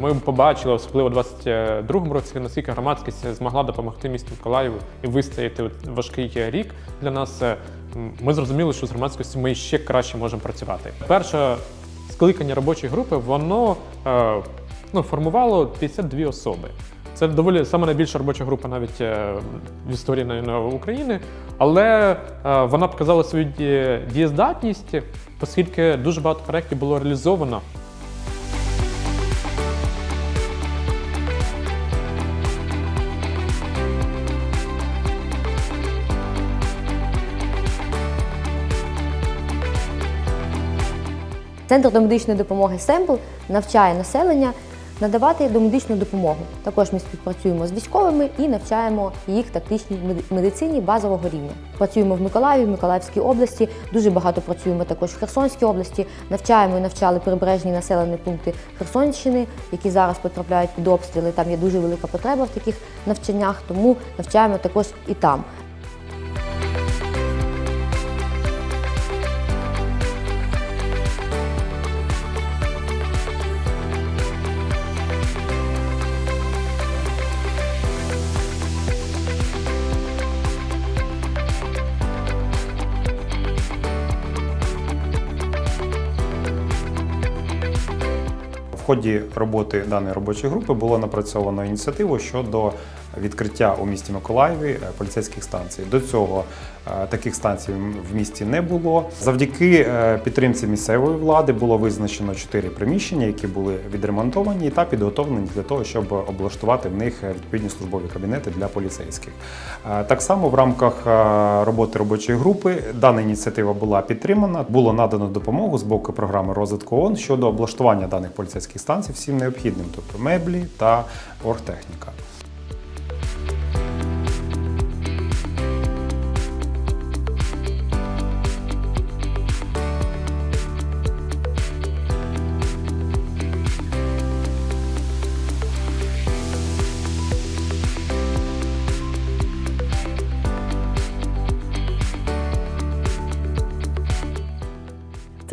ми побачили, особливо у 22-му році, наскільки громадськість змогла допомогти місту Миколаєву і вистояти важкий рік для нас. е, Ми зрозуміли, що з громадськістю ми ще краще можемо працювати. Перше скликання робочої групи воно е, ну, формувало 52 особи. Це доволі саме найбільша робоча група навіть е, в історії навіть, України, але вона показала свою ді- дієздатність, оскільки дуже багато проєктів було реалізовано. Центр домедичної допомоги Семпл навчає населення надавати домедичну допомогу. Також ми співпрацюємо з військовими і навчаємо їх тактичній медицині базового рівня. Працюємо в Миколаєві, в Миколаївській області. Дуже багато працюємо також в Херсонській області. Навчаємо і навчали прибережні населені пункти Херсонщини, які зараз потрапляють під обстріли. Там є дуже велика потреба в таких навчаннях, тому навчаємо також і там. В ході роботи даної робочої групи було напрацьовано ініціативу щодо відкриття у місті Миколаєві е, поліцейських станцій. До цього е, таких станцій в місті не було. Завдяки е, підтримці місцевої влади було визначено чотири приміщення, які були відремонтовані та підготовлені для того, щоб облаштувати в них відповідні службові кабінети для поліцейських. Так само в рамках роботи робочої групи дана ініціатива була підтримана. Було надано допомогу з боку програми розвитку ООН щодо облаштування даних поліцейських станцій всім необхідним, тобто меблі та оргтехніка.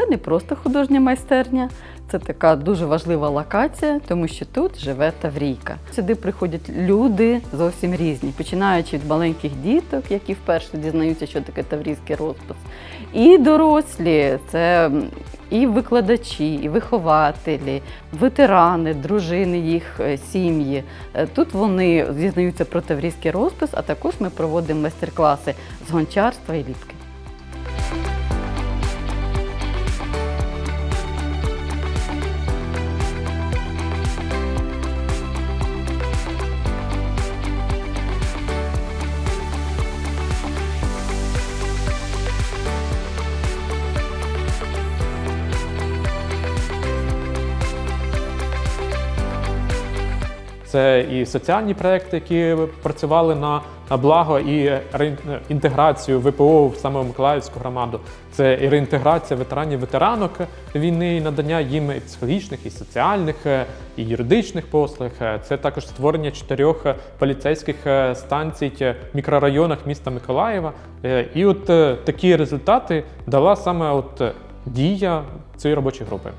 Не просто художня майстерня, це така дуже важлива локація, тому що тут живе Таврійка. Сюди приходять люди зовсім різні, починаючи від маленьких діток, які вперше дізнаються, що таке таврійський розпис, і дорослі, це і викладачі, і вихователі, ветерани, дружини їх е, сім'ї. Е, Тут вони дізнаються про таврійський розпис, а також ми проводимо майстер-класи з гончарства і ліпки. Це і соціальні проекти, які працювали на, благо і реін- інтеграцію ВПО в саме Миколаївську громаду. Це і реінтеграція ветеранів ветеранок війни, і надання їм і психологічних, і соціальних, е, і юридичних послуг. Е, Це також створення чотирьох поліцейських е, станцій в мікрорайонах міста Миколаєва. І от такі результати дала саме от дія цієї робочої групи.